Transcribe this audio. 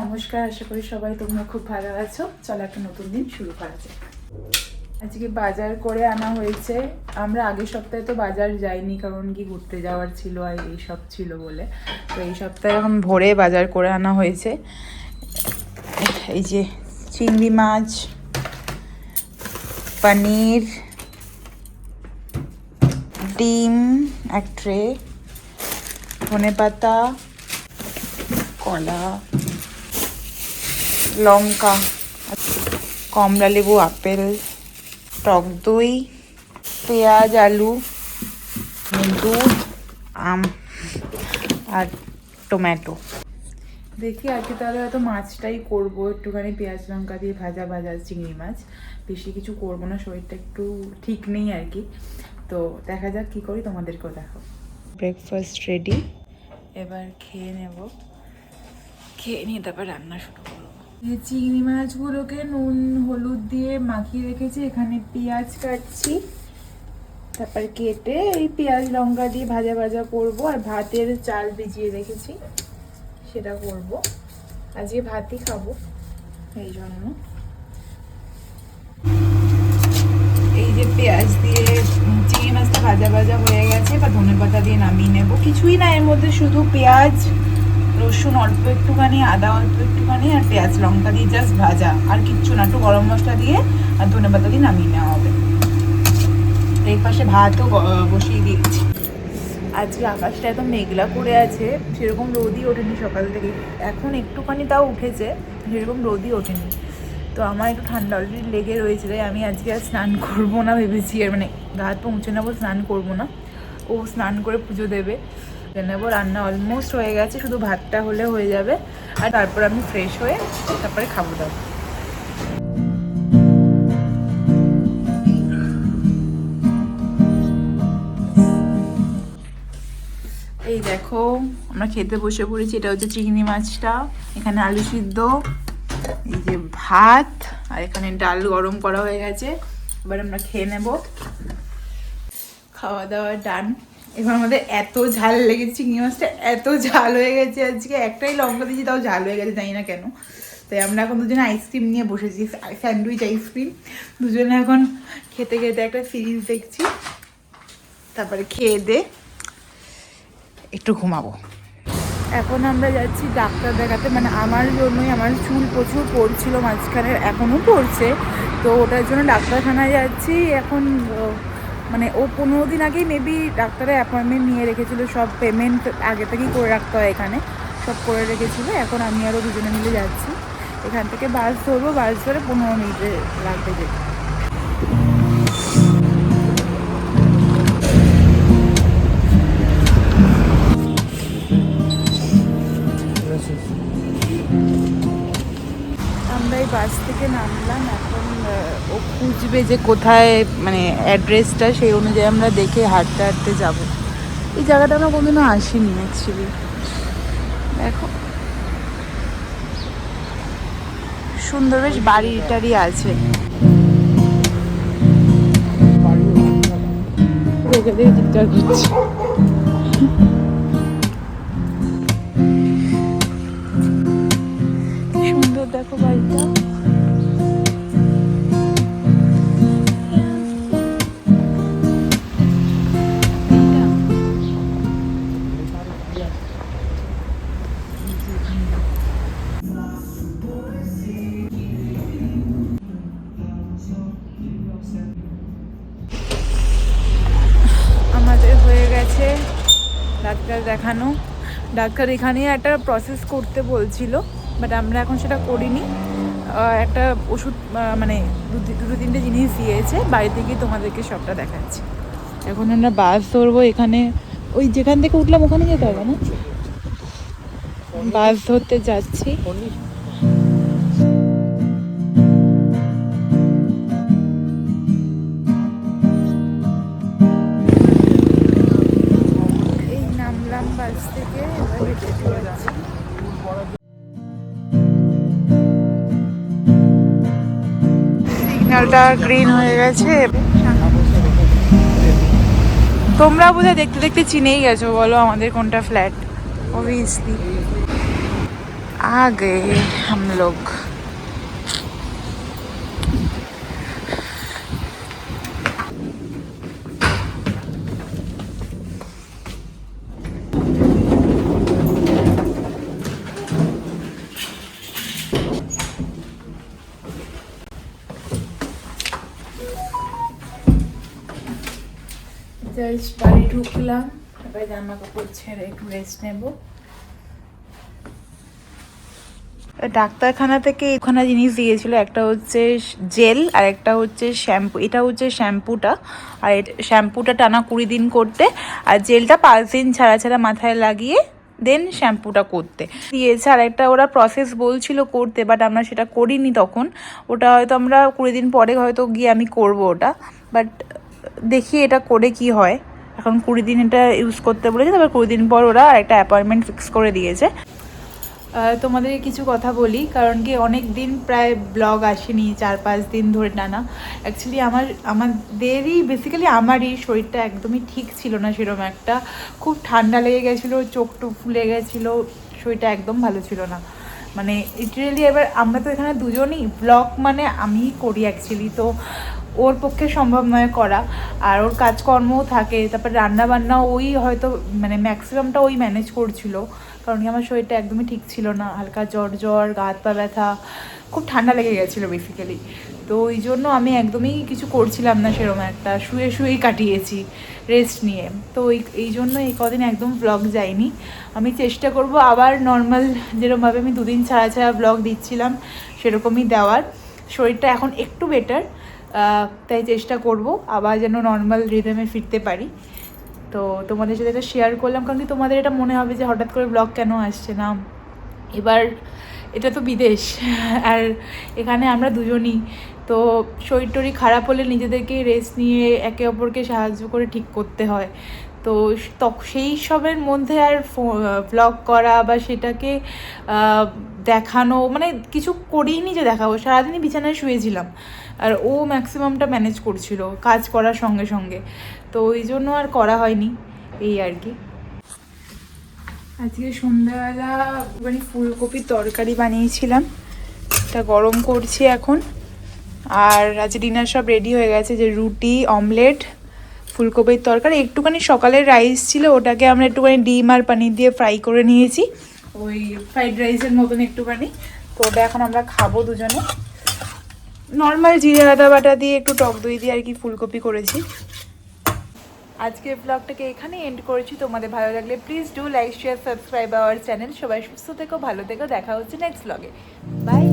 নমস্কার, আশা করি সবাই তোমরা খুব ভালো আছো। চলো একটা নতুন দিন শুরু করা যাক। আজকে বাজার করে আনা হয়েছে। আমরা আগের সপ্তাহে তো বাজার যাইনি, কারণ কি ঘুরতে যাওয়ার ছিল আর এই সব ছিল বলে। তো এই সপ্তাহে এখন ভোরে বাজার করে আনা হয়েছে। এই যে চিংড়ি মাছ, পনির, ডিম, এক ট্রে ধনে পাতা কলা। লঙ্কা, কমলা লেবু, আপেল, টক দই, পেঁয়াজ, আলু, দুধ, আম আর টমেটো। দেখি আজকে তাহলে হয়তো মাছটাই করব। একটুখানি পেঁয়াজ লঙ্কা দিয়ে ভাজা ভাজা চিংড়ি মাছ। বেশি কিছু করব না, শরীরটা একটু ঠিক নেই আর কি। তো দেখা যাক কি করি, তোমাদেরকেও দেখো ব্রেকফাস্ট রেডি এবার খেয়ে নেব। খেয়ে নিয়ে তারপর রান্না শুরু করব। এই চিংড়ি মাছগুলোকে নুন, হলুদ দিয়ে মাখিয়ে রেখেছি, এখানে পেঁয়াজ কাটছি। তারপর কেটে এই পেঁয়াজ লঙ্কা দিয়ে ভাজা ভাজা করব, আর ভাতের চাল ভিজিয়ে রেখেছি, সেটা করব। আজকে ভাতই খাব, এই জন্য। এই যে পেঁয়াজ দিয়ে চিংড়ি মাছটা ভাজা ভাজা হয়ে গেছে বা ধনে পাতা দিয়ে নামিয়ে নেব। কিছুই না, এর মধ্যে শুধু পেঁয়াজ রসুন অল্প একটুখানি, আদা অল্প একটুখানি আর পেঁয়াজ লঙ্কা দিয়ে জাস্ট ভাজা। আর কিচ্ছু না, একটু গরম মশলা দিয়ে আর ধনে পাতা দিয়ে নামিয়ে নেওয়া হবে। এই পাশে ভাতও বসিয়ে দিয়েছি। আজকে আকাশটা একদম মেঘলা করে আছে, সেরকম রোদই ওঠেনি সকাল থেকে। এখন একটুখানি তাও উঠেছে, সেরকম রোদই ওঠেনি। তো আমার একটু ঠান্ডা অলরেডি লেগে রয়েছে, তাই আমি আজকে আর স্নান করব না ভেবেছি। আর মানে গা হাত নেব, স্নান করব না। ও স্নান করে পুজো দেবে। নেব, রান্না অলমোস্ট হয়ে গেছে, শুধু ভাতটা হলে হয়ে যাবে। আর তারপর আমি ফ্রেশ হয়ে তারপরে খাব দাবো এই দেখো, আমরা খেতে বসে পড়েছি, এটা হচ্ছে চিংড়ি মাছটা, এখানে আলু সিদ্ধ, এই যে ভাত, আর এখানে ডাল গরম করা হয়ে গেছে, এবার আমরা খেয়ে নেব। খাওয়া দাওয়া ডান এবার আমাদের এত ঝাল লেগেছে, চিংড়ি মাছটা এত ঝাল হয়ে গেছে আজকে। একটাই লঙ্কা দিয়েছি, তাও ঝাল হয়ে গেছে, জানি না কেন। তাই আমরা এখন দুজনে আইসক্রিম নিয়ে বসেছি স্যান্ডউইচ আইসক্রিম দুজনে এখন খেতে খেতে একটা সিরিজ দেখছি। তারপরে খেয়ে দে, একটু ঘুমাবো। এখন আমরা যাচ্ছি ডাক্তার দেখাতে মানে আমার জন্যই আমার চুল প্রচুর পড়ছিল মাঝখানে এখনও পড়ছে। তো ওটার জন্য ডাক্তারখানায় যাচ্ছি, এখন মানে ও পনেরো দিন আগেই মেবি ডাক্তারের অ্যাপয়েন্টমেন্ট নিয়ে রেখেছিল, সব পেমেন্ট আগে থেকেই করে রাখতে হয় এখানে, সব করে রেখেছিল, এখন আমি আরও দুজনে মিলে যাচ্ছি। এখান থেকে বাস ধরবো বাস ধরে পনেরো মিনিটে লাগবে যেতে। আমরা এই বাস থেকে নামলাম এখন ও খুঁজবে যে কোথায় মানে অ্যাড্রেসটা সেই অনুযায়ী আমরা দেখে হাঁটতে হাঁটতে যাব। এই জায়গাটা আমরা কোনোদিনও আসিনি অ্যাকচুয়ালি দেখো। সুন্দর বেশ বাড়ি টাড়ি আছে। সুন্দর দেখো বাড়িটা। ডাক্তার দেখানো। ডাক্তার এখানে একটা প্রসেস করতে বলছিল বাট আমরা এখন সেটা করিনি। একটা ওষুধ মানে দুটো তিনটে জিনিস দিয়েছে, বাড়িতে গিয়ে তোমাদেরকে সবটা দেখাচ্ছি। এখন আমরা বাস ধরবো এখানে। ওই যেখান থেকে উঠলাম ওখানে যেতে হবে না? বাস ধরতে যাচ্ছি। সিগন্যালটা গ্রিন হয়ে গেছে। তোমরা বোধহয় দেখতে দেখতে চিনেই গেছো, বলো আমাদের কোনটা ফ্ল্যাট? অবভিয়াসলি আগে হাম জাস্ট বাড়ি ঢুকলাম, এবার জামা কাপড় ছেড়ে একটু রেস্ট নেব। ডাক্তারখানা থেকে ওখানে জিনিস দিয়েছিল, একটা হচ্ছে জেল আর একটা হচ্ছে শ্যাম্পু। এটা হচ্ছে শ্যাম্পুটা, আর শ্যাম্পুটা টানা কুড়ি দিন করতে, আর জেলটা পাঁচ দিন ছাড়া ছাড়া মাথায় লাগিয়ে দেন শ্যাম্পুটা করতে। দিয়েছে আর একটা ওরা প্রসেস বলছিল করতে বাট আমরা সেটা করিনি তখন। ওটা হয়তো আমরা কুড়ি দিন পরে হয়তো গিয়ে আমি করব ওটা বাট দেখি এটা করে কি হয়। এখন কুড়ি দিন এটা ইউজ করতে বলেছে তারপর কুড়ি দিন পর ওরা একটা অ্যাপয়েন্টমেন্ট ফিক্স করে দিয়েছে। আহ, তোমাদেরকে কিছু কথা বলি কারণ কি অনেক দিন প্রায় ব্লগ আসেনি চার পাঁচ দিন ধরে টানা। অ্যাকচুয়ালি আমার আমাদেরই বেসিক্যালি আমারই শরীরটা একদমই ঠিক ছিল না সেরকম একটা। খুব ঠান্ডা লেগে গেছিল চোখ টোক ফুলে গেছিল শরীরটা একদম ভালো ছিল না। মানে লিটারেলি এবার আমরা তো এখানে দুজনই ব্লগ মানে আমিই করি অ্যাকচুয়ালি তো ওর পক্ষে সম্ভব নয় করা। আর ওর কাজকর্মও থাকে, তারপর রান্না বান্না ওই হয়তো মানে ম্যাক্সিমামটা ওই ম্যানেজ করছিল। কারণ কি আমার শরীরটা একদমই ঠিক ছিল না, হালকা জ্বর জ্বর গা হাত পা ব্যথা, খুব ঠান্ডা লেগে গেছিল বেসিক্যালি তো ওই জন্য আমি একদমই কিছু করছিলাম না সেরকম একটা, শুয়ে শুয়েই কাটিয়েছি রেস্ট নিয়ে। তো ওই, এই জন্য এই কদিন একদম ব্লগ যায়নি আমি চেষ্টা করব আবার নর্মাল যেরকমভাবে আমি দুদিন ছাড়া ছাড়া ব্লগ দিচ্ছিলাম, সেরকমই দেওয়ার। শরীরটা এখন একটু বেটার তাই চেষ্টা করব আবার যেন নর্মাল রিদমে ফিরতে পারি। তো তোমাদের সাথে এটা শেয়ার করলাম, কারণ কি তোমাদের এটা মনে হবে যে হঠাৎ করে ব্লগ কেন আসছে না। এবার এটা তো বিদেশ, আর এখানে আমরা দুজনই। তো শরীর টরীর খারাপ হলে নিজেদেরকে রেস্ট নিয়ে একে অপরকে সাহায্য করে ঠিক করতে হয়। তো সেই সবের মধ্যে আর ব্লগ করা বা সেটাকে দেখানো মানে কিছু করিনি যে দেখাবো। সারাদিনই বিছানায় শুয়েছিলাম। আর ও ম্যাক্সিমামটা ম্যানেজ করছিল, কাজ করার সঙ্গে সঙ্গে। তো ওই জন্য আর করা হয়নি, এই আর কি। আজকে সন্ধ্যাবেলা মানে ফুলকপির তরকারি বানিয়েছিলাম। এটা গরম করছি এখন। আর আজকে ডিনার সব রেডি হয়ে গেছে, যে রুটি অমলেট ফুলকপির তরকারি। একটুখানি সকালের রাইস ছিল, ওটাকে আমরা একটুখানি ডিম আর পানির দিয়ে ফ্রাই করে নিয়েছি। ওই ফ্রাইড রাইসের মতন একটুখানি। তো ওটা এখন আমরা খাব দুজনে। নর্মাল জিরে আদা বাটা দিয়ে একটু টক দই দিয়ে আর কি ফুলকপি করেছি। আজকের ব্লগটাকে এখানে এন্ড করেছি। তোমাদের ভালো লাগলে please do like share subscribe our channel সবাই সুস্থ থেকো, ভালো থেকো। দেখা হচ্ছে নেক্সট ব্লগে বাই